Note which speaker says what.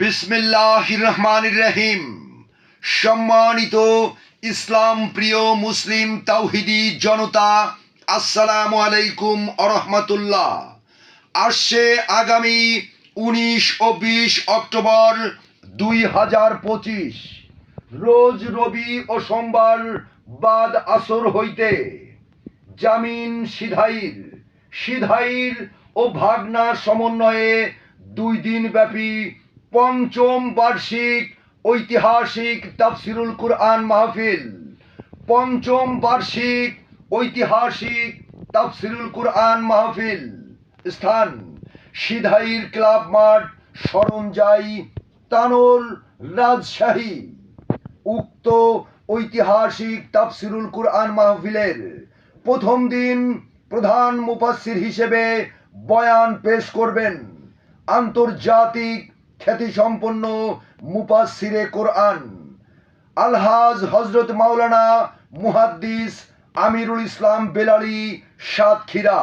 Speaker 1: বিসমিল্লাহ রহমান রহিম সম্মানিত ইসলাম প্রিয় মুসলিম তাওহিদি জনতা, আসসালামু আলাইকুম আরহামতুল্লাহ। আসছে আগামী উনিশ ও বিশ অক্টোবর দুই হাজার পঁচিশ। রোজ রবি ও সোমবার বাদ আসর হইতে জামিন সিধাইর সিধাইর ও ভাগনা সমন্বয়ে দুই দিন ব্যাপী পঞ্চম বার্ষিক ঐতিহাসিক তাফসিরুল কুরআন মাহফিল। পঞ্চম বার্ষিক ঐতিহাসিক তাফসিরুল কুরআন মাহফিল। স্থান, সিধাইর ক্লাব মাঠ, সরঞ্জাই, তানোর রাজশাহী। উক্ত ঐতিহাসিক তাফসিরুল কুরআন মাহফিলের প্রথম দিন প্রধান মুফাসসির হিসেবে বয়ান পেশ করবেন আন্তর্জাতিক খ্যাতিসম্পন্ন মুপাসিরে কোরআন। আলহাজ হজরত মাওলানা মুহাদ্দিস আমিরুল ইসলাম বেলালি সাতক্ষীরা।